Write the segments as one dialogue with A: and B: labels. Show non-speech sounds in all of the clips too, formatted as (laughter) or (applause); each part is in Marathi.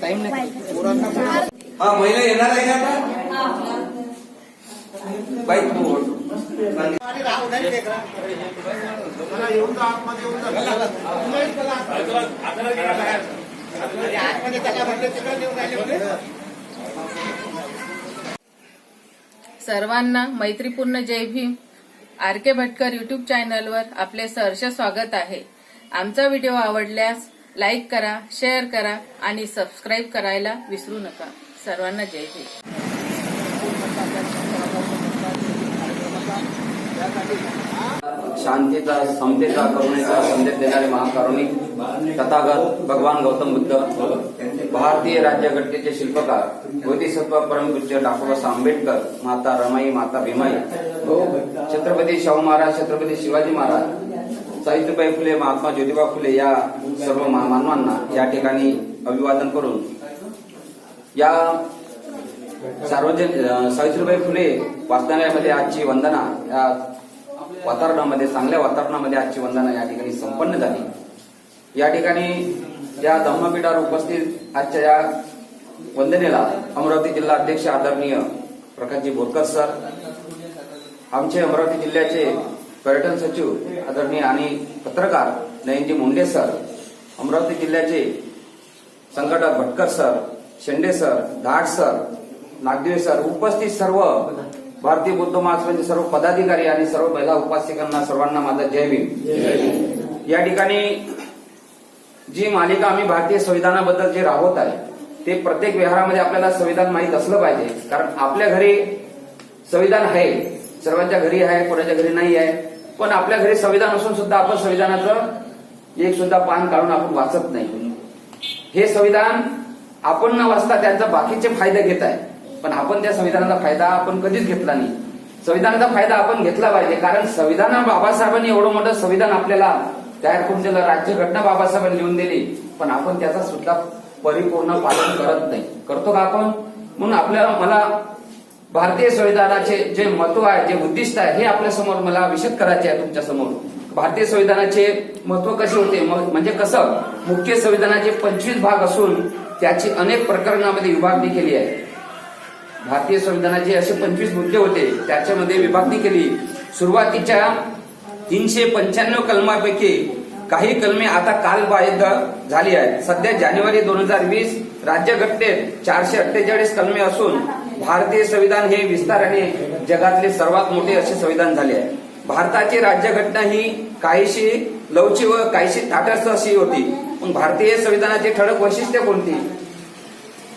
A: टाइम नाही
B: हा महिला येणार आहे का आता बाई तू ओढ.
C: सर्वांना मैत्रीपूर्ण Jai Bhim R K Bhatkar YouTube चॅनलवर आपले सहर्ष स्वागत आहे. आमचा व्हिडिओ आवडल्यास लाईक करा शेअर करा आणि सबस्क्राईब करायला विसरू नका. सर्वांना जय हिंद.
D: शांतीचा समतेचा करुणेचा संदेश देणारे महाकारुणिक तथागत भगवान गौतम बुद्ध. भारतीय राज्यघटनेचे शिल्पकार बोधिसत्व परमपूज्य डॉक्टर आंबेडकर माता रमाई माता भीमाई छत्रपती शाहू महाराज छत्रपती शिवाजी महाराज सावित्रीबाई फुले महात्मा ज्योतिबा फुले या सर्व मानवांना या ठिकाणी अभिवादन करून या सार्वजनिक सावित्रीबाई फुले वाचनालयामध्ये आजची वंदना या वातावरणामध्ये चांगल्या वातावरणामध्ये आजची वंदना या ठिकाणी संपन्न झाली. या ठिकाणी या धम्मपीठावर उपस्थित आजच्या या वंदनेला अमरावती जिल्हा अध्यक्ष आदरणीय प्रकाशजी बोरकर सर आमचे अमरावती जिल्ह्याचे पर्यटन सचिव आदरणीय आणि पत्रकार नयनजी मुंडे सर अमरावती जिल्ह्याचे संघटक Bhatkar sir Shende sir Dhat sir Nagdev sir उपस्थित सर्व भारतीय बौद्ध महासभेचे सर्व पदाधिकारी आणि सर्व महिला उपासिकांना सर्वांना माझा जय भीम. या ठिकाणी जी मालिका आम्ही भारतीय संविधानाबद्दल जे राबवत आहे ते प्रत्येक व्यवहारामध्ये आपल्याला संविधान माहीत असलं पाहिजे. कारण आपल्या घरी संविधान आहे. सर्वांच्या घरी आहे कोणाच्या घरी नाही आहे. पण आपल्या घरी संविधान असून सुद्धा आपण संविधानाचं एक सुद्धा पान काढून आपण वाचत नाही. हे संविधान आपण न वाचता त्यांचा बाकीचे फायदे घेत आहे. पण आपण त्या संविधानाचा फायदा आपण कधीच घेतला नाही. संविधानाचा फायदा आपण घेतला पाहिजे. कारण संविधान बाबासाहेबांनी एवढं मोठं संविधान आपल्याला तयार करून दिलं राज्यघटना बाबासाहेबांनी लिहून दिली. पण आपण त्याचा सुद्धा परिपूर्ण पालन करत नाही. करतो का आपण? म्हणून आपल्याला मला भारतीय संविधानाचे जे महत्त्व आहे जे उद्दिष्ट आहे हे आपल्यासमोर मला विशद करायचे आहे तुमच्यासमोर. भारतीय संविधानाचे महत्त्व कसे होते? म्हणजे कसं? मुख्य संविधानाचे पंचवीस भाग असून त्याची अनेक प्रकरणामध्ये विभागणी केली आहे. भारतीय संविधानाचे असे पंचवीस मुद्दे होते त्याच्यामध्ये विभागणी केली. सुरुवातीच्या तीनशे पंच्याण्णव कलमापैकी काही कलमे आता कालबाह्य झाली आहेत. सध्या जानेवारी दोन हजार वीस राज्यघटनेत चारशे अठ्ठेचाळीस कलमे असून भारतीय संविधान हे विस्ताराने जगातले सर्वात मोठे असे संविधान झाले आहे. भारताची राज्यघटना ही काहीशी लवची व काहीशी ताटस्थ अशी होती. पण भारतीय संविधानाची ठळक वैशिष्ट्य कोणती?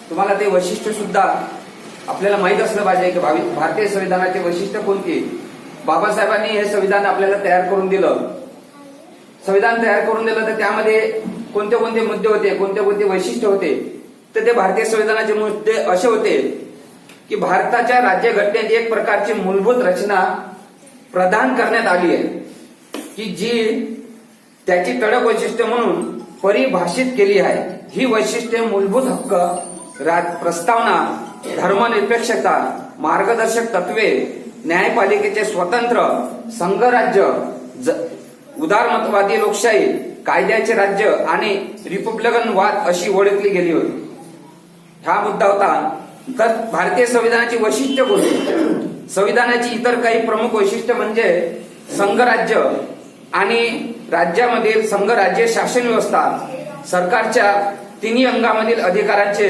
D: तुम्हाला ते वैशिष्ट्य सुद्धा आपल्याला माहीत असलं पाहिजे की भावी- भारतीय संविधानाचे वैशिष्ट्य कोणती? बाबासाहेबांनी हे संविधान आपल्याला तयार करून दिलं. संविधान तयार करून दिलं तर त्यामध्ये कोणते कोणते मुद्दे होते कोणते कोणते वैशिष्ट्य होते तर ते भारतीय संविधानाचे मुद्दे असे होते की भारताच्या राज्यघटनेत एक प्रकारची मूलभूत रचना प्रदान करण्यात आली आहे की जी त्याची कडक वैशिष्ट्य म्हणून परिभाषित केली आहे. ही वैशिष्ट्ये मूलभूत हक्क राज प्रस्तावना धर्मनिरपेक्षता मार्गदर्शक तत्वे न्यायपालिकेचे स्वतंत्र संघराज्य ज- उदारमतवादी लोकशाही कायद्याचे राज्य आणि रिपब्लिकन वाद अशी ओळखली गेली होती. हा मुद्दा होता तर भारतीय संविधानाची वैशिष्ट्य कोणती? संविधानाची इतर काही प्रमुख वैशिष्ट्य म्हणजे संघराज्य आणि राज्यामधील संघराज्य शासन व्यवस्था सरकारच्या तिन्ही अंगामधील अधिकारांचे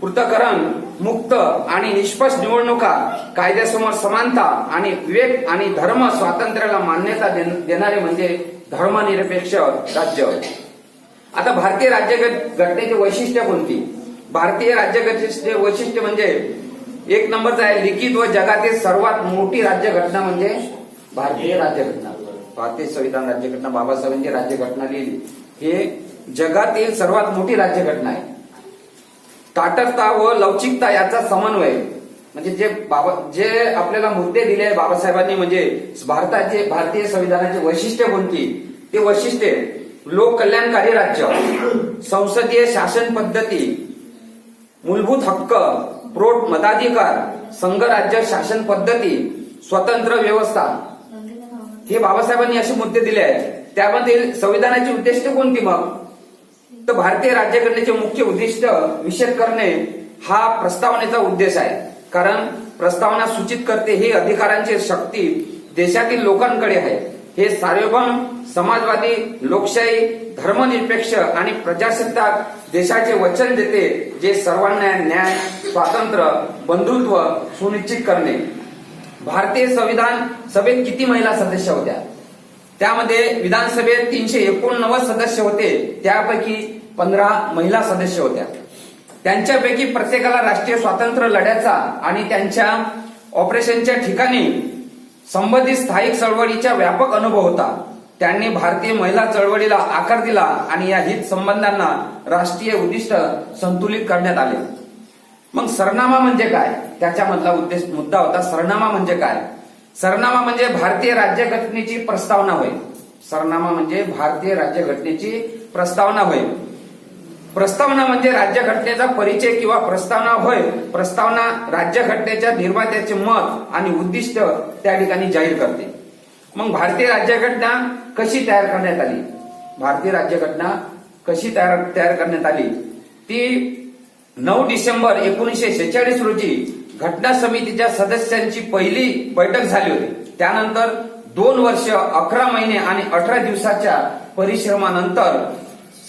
D: पृथकरण मुक्त आणि निष्पक्ष निवडणुका कायद्यासमोर समानता आणि विवेक आणि धर्म स्वातंत्र्याला मान्यता देणारे म्हणजे धर्मनिरपेक्ष राज्य. आता भारतीय राज्य घटनेचे वैशिष्ट्य कोणती? भारतीय राज्यघटनेचे वैशिष्ट्य म्हणजे एक नंबरचं आहे लिखित व जगातील सर्वात मोठी राज्यघटना म्हणजे भारतीय राज्यघटना. भारतीय संविधान राज्यघटना बाबासाहेबांची राज्यघटना लिहिली. हे जगातील सर्वात मोठी राज्यघटना आहे. ताटरता व लवचिकता याचा समन्वय. म्हणजे जे बाबा जे आपल्याला मुद्दे दिले बाबासाहेबांनी म्हणजे भारताचे भारतीय संविधानाचे वैशिष्ट्य कोणती? ते वैशिष्ट्ये लोक कल्याणकारी राज्य संसदीय शासन पद्धती मूलभूत हक्क प्रोट मताधिकार संघराज्य शासन पद्धती स्वतंत्र व्यवस्था. हे बाबासाहेबांनी असे मुद्दे दिले आहेत. त्यामध्ये संविधानाची उद्दिष्ट कोणती मग? तर भारतीय राज्यघटनेचे मुख्य उद्दिष्ट निषेध करणे हा प्रस्तावनेचा उद्देश आहे. कारण प्रस्तावना सूचित करते ही अधिकारांची शक्ती देशातील लोकांकडे आहे. हे सार्वभौम समाजवादी लोकशाही धर्मनिरपेक्ष आणि प्रजासत्ताक देशाचे वचन देते जे सर्वांना न्याय स्वातंत्र्य बंधुत्व सुनिश्चित करणे. भारतीय संविधान सभेत किती महिला सदस्य होत्या? त्यामध्ये विधानसभेत तीनशे एकोणनव्वद सदस्य होते. त्यापैकी पंधरा महिला सदस्य होत्या. त्यांच्यापैकी प्रत्येकाला राष्ट्रीय स्वातंत्र्य लढ्याचा आणि त्यांच्या ऑपरेशनच्या ठिकाणी संबंधित स्थायिक चळवळीचा व्यापक अनुभव होता. त्यांनी भारतीय महिला चळवळीला आकार दिला आणि या हित संबंधांना राष्ट्रीय उद्दिष्ट संतुलित करण्यात आले. मग सरनामा म्हणजे काय? त्याच्यामधला उद्देश मुद्दा होता सरनामा म्हणजे काय? सरनामा म्हणजे भारतीय राज्यघटनेची प्रस्तावना होय. सरनामा म्हणजे भारतीय राज्यघटनेची प्रस्तावना होय. प्रस्तावना म्हणजे राज्यघटनेचा परिचय किंवा प्रस्तावना होय. प्रस्तावना राज्यघटनेच्या निर्मात्याचे मत आणि उद्दिष्ट त्या ठिकाणी जाहीर करते. मग भारतीय राज्यघटना कशी तयार करण्यात आली? भारतीय राज्यघटना कशी तयार तयार करण्यात आली? ती नऊ डिसेंबर एकोणीसशे शेहेचाळीस रोजी घटना समितीच्या सदस्यांची पहिली बैठक झाली होती. त्यानंतर दोन वर्ष अकरा महिने आणि अठरा दिवसाच्या परिश्रमानंतर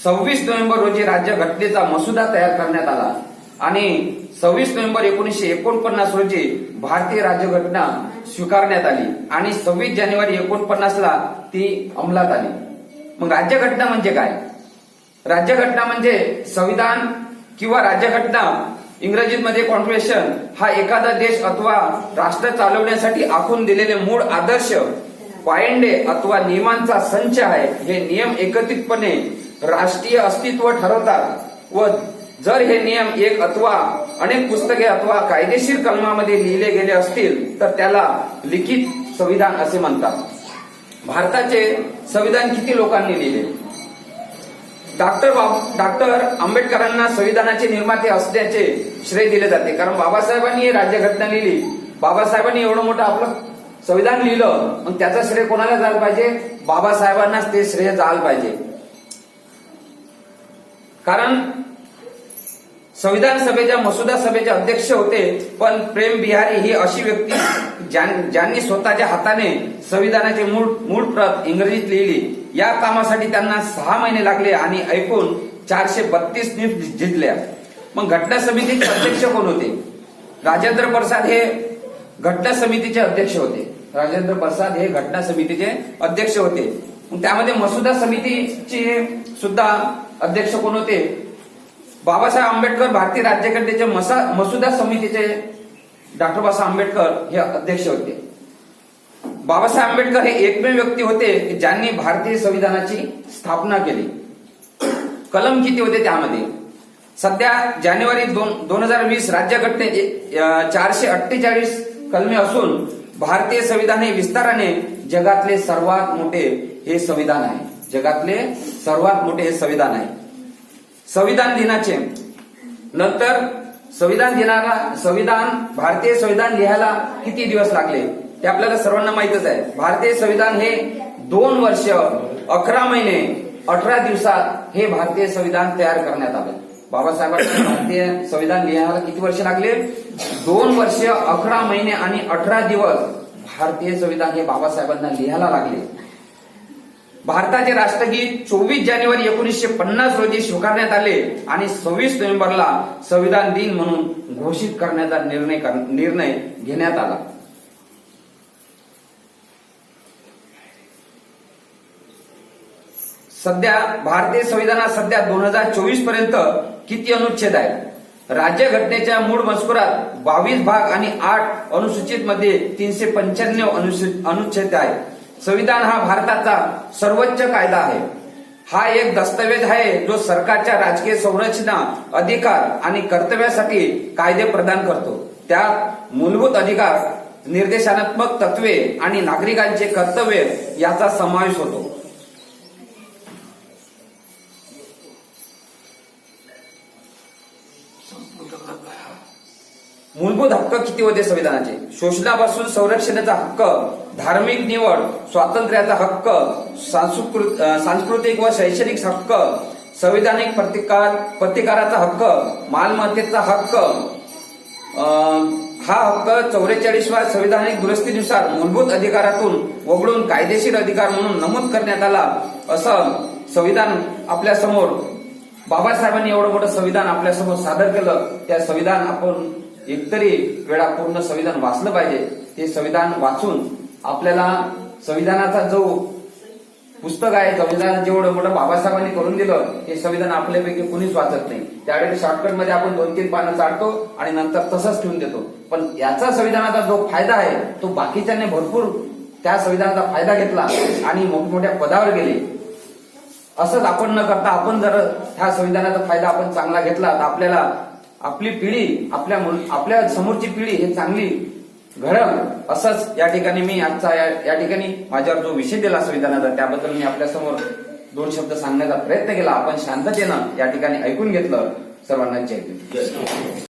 D: सव्वीस नोव्हेंबर रोजी राज्यघटनेचा मसुदा तयार करण्यात आला. आणि सव्वीस नोव्हेंबर एकोणीसशे एकोणपन्नास रोजी भारतीय राज्यघटना स्वीकारण्यात आली आणि सव्वीस जानेवारी एकोणपन्नास ला ती अंमलात आली. मग राज्यघटना म्हणजे काय? राज्यघटना म्हणजे संविधान किंवा राज्यघटना इंग्रजीमध्ये कॉन्स्टिट्यूशन हा एखादा देश अथवा राष्ट्र चालवण्यासाठी आखून दिलेले मूळ आदर्श पायंडे अथवा नियमांचा संच आहे हे नियम एकत्रितपणे राष्ट्रीय अस्तित्व ठरवतात. व जर हे नियम एक अथवा अनेक पुस्तके अथवा कायदेशीर कलमामध्ये लिहिले गेले असतील तर त्याला लिखित संविधान असे म्हणतात. भारताचे संविधान किती लोकांनी लिहिले? डॉक्टर बाब डॉक्टर आंबेडकरांना संविधानाचे निर्माते असण्याचे श्रेय दिले जाते. कारण बाबासाहेबांनी राज्यघटना लिहिली. बाबासाहेबांनी एवढं मोठं आपलं संविधान लिहिलं मग त्याचं श्रेय कोणाला जायला पाहिजे? बाबासाहेबांनाच ते श्रेय जायला पाहिजे. कारण संविधान सभेच्या मसुदा सभेचे अध्यक्ष होते पण प्रेम बिहारी ही अशी व्यक्ती ज्यां- ज्यांनी स्वतःच्या हाताने संविधानाची मूळ मूळ प्रत इंग्रजीत लिहिली. या कामासाठी त्यांना सहा महिने लागले आणि ऐकून चारशे बत्तीस निफ्ट जिंकल्या. मग घटना समितीचे अध्यक्ष कोण होते? राजेंद्र प्रसाद हे घटना समितीचे अध्यक्ष होते. राजेंद्र प्रसाद हे घटना समितीचे अध्यक्ष होते. त्यामध्ये मसुदा समितीचे सुद्धा अध्यक्ष कोण होते? बाबासाहेब आंबेडकर भारतीय राज्यघटनेचे मसा मसुदा समितीचे डॉक्टर बाबासाहेब आंबेडकर हे अध्यक्ष होते. बाबासाहेब आंबेडकर हे एकमेव व्यक्ती होते की ज्यांनी भारतीय संविधानाची स्थापना केली. कलम किती होते त्यामध्ये? सध्या जानेवारी दोन दोन हजार वीस राज्यघटने चारशे अठ्ठेचाळीस कलमे असून भारतीय संविधान हे विस्ताराने जगातले सर्वात मोठे हे संविधान आहे. जगातले सर्वात मोठे हे संविधान आहे. संविधान दिनाचे. नंतर संविधान दिनाला संविधान भारतीय संविधान लिहायला किती दिवस लागले? ते आपल्याला सर्वांना माहितच आहे. भारतीय संविधान हे दोन वर्ष अकरा महिने अठरा दिवसात हे भारतीय संविधान तयार करण्यात आलं. बाबासाहेबांना (coughs) भारतीय संविधान लिहायला किती वर्ष लागले? दोन वर्ष अकरा महिने आणि अठरा दिवस भारतीय संविधान हे बाबासाहेबांना लिहायला लागले. भारताचे राष्ट्रगीत चोवीस जानेवारी एकोणीसशे पन्नास रोजी स्वीकारण्यात आले आणि सव्वीस नोव्हेंबरला संविधान दिन म्हणून घोषित करण्याचा निर्णय निर्णय घेण्यात आला. सध्या भारतीय संविधानात सध्या दोन हजार चोवीसपर्यंत किती अनुच्छेद आहेत? राज्यघटनेच्या मूळ मजकुरात बावीस भाग आणि आठ अनुसूचित मध्ये तीनशे पंच्याण्णव अनुच्छेद आहेत. संविधान हा भारताचा सर्वोच्च कायदा आहे. हा एक दस्तऐवज आहे जो सरकारच्या राजकीय संरचना अधिकार आणि कर्तव्यासाठी कायदे प्रदान करतो. त्यात मूलभूत अधिकार निर्देशनात्मक तत्वे आणि नागरिकांचे कर्तव्य याचा समावेश होतो. मूलभूत हक्क किती होते संविधानाचे? शोषणापासून संरक्षणाचा हक्क धार्मिक निवड स्वातंत्र्याचा हक्क सांस्कृतिक व शैक्षणिक हक्क संविधानिक प्रतिकार प्रतिकाराचा हक्क मालमत्तेचा हक्क. हा हक्क चौवेचाळीसव्या संविधानिक दुरुस्तीनुसार मूलभूत अधिकारातून वगळून कायदेशीर अधिकार म्हणून नमूद करण्यात आला असं संविधान आपल्यासमोर बाबासाहेबांनी एवढं मोठं संविधान आपल्यासमोर सादर केलं. त्या संविधान आपण एकतरी वेळा पूर्ण संविधान वाचलं पाहिजे. ते संविधान वाचून आपल्याला संविधानाचा जो पुस्तक आहे संविधान जेवढं मोठं बाबासाहेबांनी करून दिलं ते संविधान आपल्यापैकी कुणीच वाचत नाही. त्यावेळी शॉर्टकटमध्ये आपण दोन तीन पानं चाडतो आणि नंतर तसंच ठेवून देतो. पण याचा संविधानाचा जो फायदा आहे तो बाकीच्यांनी भरपूर त्या संविधानाचा फायदा घेतला आणि मोठमोठ्या पदावर गेले. असंच आपण न करता आपण जर ह्या संविधानाचा फायदा आपण चांगला घेतला तर आपल्याला आपली पिढी आपल्या आपल्या समोरची पिढी हे चांगली घडल असंच या ठिकाणी मी आजचा या या ठिकाणी माझ्यावर जो विषय दिला संविधानाचा त्याबद्दल मी आपल्यासमोर दोन शब्द सांगण्याचा प्रयत्न केला. आपण शांततेनं या ठिकाणी ऐकून घेतलं. सर्वांना जय